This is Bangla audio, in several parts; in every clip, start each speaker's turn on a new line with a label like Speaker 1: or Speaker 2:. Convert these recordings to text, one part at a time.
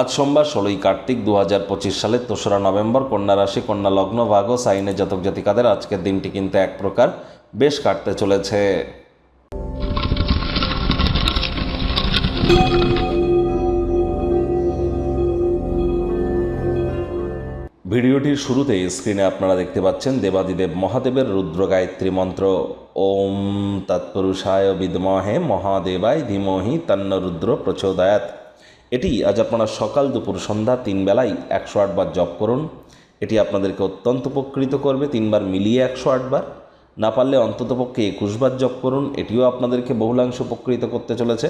Speaker 1: আজ সোমবার ষোলোই কার্তিক দু হাজার পঁচিশ সালের তেসরা নভেম্বর কন্যা রাশি, কন্যা লগ্ন, ভাগ ও সাইনে জাতক জাতিকাদের আজকের দিনটি কিন্তু এক প্রকার বেশ কাটতে চলেছে। ভিডিওটির শুরুতে স্ক্রিনে আপনারা দেখতে পাচ্ছেন দেবাদিদেব মহাদেবের রুদ্র গায়ত্রী মন্ত্র। ওম তৎপুরুষায় বিদমহে মহাদেবায় ধীমহি তন্ন রুদ্র প্রচোদয়াত এটি আজ আপনারা সকাল দুপুর সন্ধ্যা তিন বেলায় একশো আটবার জপ করুন। এটি আপনাদেরকে অত্যন্ত উপকৃত করবে, তিনবার মিলিয়ে একশো আটবার না পারলে অন্ততপক্ষে একুশবার জপ করুন, এটিও আপনাদেরকে বহুলাংশ উপকৃত করতে চলেছে।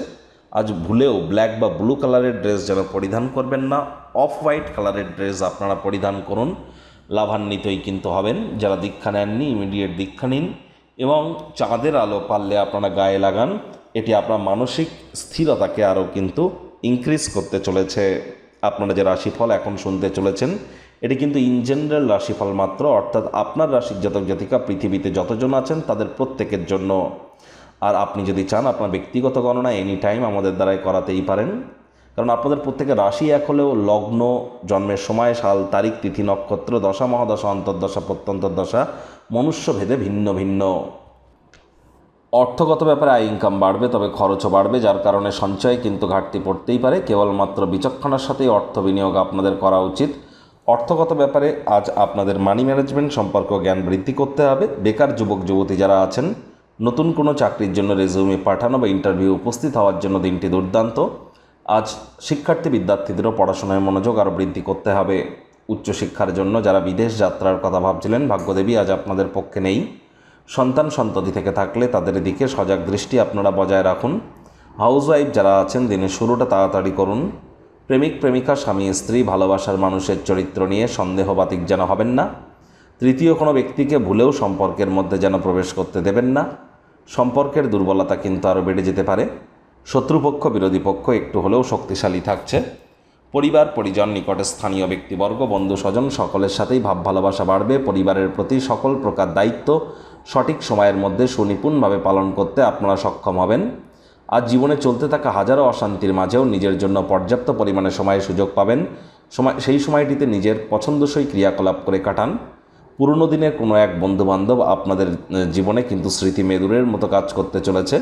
Speaker 1: আজ ভুলেও ব্ল্যাক বা ব্লু কালারের ড্রেস যেন পরিধান করবেন না, অফ হোয়াইট কালারের ড্রেস আপনারা পরিধান করুন। লাভান্বিতই কিন্তু হবেন, যারা দীক্ষা নেননি, ইমিডিয়েট দীক্ষা নিন এবং চাঁদের আলো পারলে আপনারা গায়ে লাগান। এটি আপনার মানসিক স্থিরতাকে আরও কিন্তু ইনক্রিজ করতে চলেছে। আপনারা যে রাশিফল এখন শুনতে চলেছেন, এটি কিন্তু ইন জেনারেল রাশিফল মাত্র, অর্থাৎ আপনার রাশির জাতক জাতিকা পৃথিবীতে যতজন আছেন তাদের প্রত্যেকের জন্য। আর আপনি যদি চান আপনার ব্যক্তিগত গণনা এনি টাইম আমাদের দ্বারাই করাতেই পারেন। কারণ আপনাদের প্রত্যেকের রাশি এক হলেও লগ্ন, জন্মের সময়, সাল, তারিখ, তিথি, নক্ষত্র, দশা, মহাদশা, অন্তর্দশা, প্রত্যন্তর্দশা মনুষ্য ভেদে ভিন্ন ভিন্ন। অর্থগত ব্যাপারে আয় ইনকাম বাড়বে, তবে খরচও বাড়বে, যার কারণে সঞ্চয় কিন্তু ঘাটতি পড়তেই পারে। কেবলমাত্র বিচক্ষণার সাথেই অর্থ বিনিয়োগ আপনাদের করা উচিত। অর্থগত ব্যাপারে আজ আপনাদের মানি ম্যানেজমেন্ট সম্পর্ক জ্ঞান বৃদ্ধি করতে হবে। বেকার যুবক, যুবতী যারা আছেন, নতুন কোনো চাকরির জন্য রেজিউমে পাঠানো বা ইন্টারভিউ উপস্থিত হওয়ার জন্য দিনটি দুর্দান্ত। আজ শিক্ষার্থী বিদ্যার্থীদেরও পড়াশোনায় মনোযোগ আরও বৃদ্ধি করতে হবে। উচ্চশিক্ষার জন্য যারা বিদেশ যাত্রার কথা ভাবছিলেন, ভাগ্যদেবী আজ আপনাদের পক্ষে নেই। সন্তান সন্ততি থেকে থাকলে তাদের দিকে সজাগ দৃষ্টি আপনারা বজায় রাখুন। হাউসওয়াইফ যারা আছেন, দিনের শুরুটা তাড়াতাড়ি করুন। প্রেমিক, প্রেমিকা, স্বামী, স্ত্রী, ভালোবাসার মানুষের চরিত্র নিয়ে সন্দেহবাতিক যেন হবেন না। তৃতীয় কোনো ব্যক্তিকে ভুলেও সম্পর্কের মধ্যে যেন প্রবেশ করতে দেবেন না। সম্পর্কের দুর্বলতা কিন্তু আরও বেড়ে যেতে পারে। শত্রুপক্ষ, বিরোধী পক্ষ একটু হলেও শক্তিশালী থাকছে। পরিবার, পরিজন, নিকটে স্থানীয় ব্যক্তিবর্গ বন্ধু স্বজন সকলের সাথেই ভাব ভালোবাসা বাড়বে। পরিবারের প্রতি সকল প্রকার দায়িত্ব সঠিক সময়ের মধ্যে সুনিপুণভাবে পালন করতে আপনারা সক্ষম হবেন। আর জীবনে চলতে থাকা হাজারো অশান্তির মাঝেও নিজের জন্য পর্যাপ্ত পরিমাণে সময় সুযোগ পাবেন। সময়, সেই সময়টিতে নিজের পছন্দসই ক্রিয়াকলাপ করে কাটান। পুরনো দিনের কোনো এক বন্ধুবান্ধব আপনাদের জীবনে কিন্তু স্মৃতি মেদুরের মতো কাজ করতে চলেছে।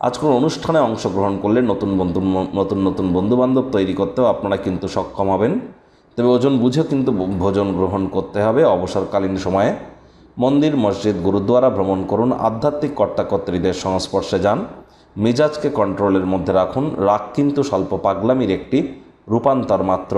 Speaker 1: আজ কোনো অনুষ্ঠানে অংশগ্রহণ করলে নতুন বন্ধু, নতুন নতুন বন্ধুবান্ধব তৈরি করতেও আপনারা কিন্তু সক্ষম হবেন। তবে ওজন বুঝে কিন্তু ভোজন গ্রহণ করতে হবে অবসরকালীন সময়ে। মন্দির, মসজিদ গুরুদ্বারা ভ্রমণ করুন, আধ্যাত্মিক কর্তাকর্ত্রীদের সংস্পর্শে যান। মেজাজকে কন্ট্রোলের মধ্যে রাখুন, রাগ কিন্তু স্বল্প পাগলামির একটি রূপান্তর মাত্র।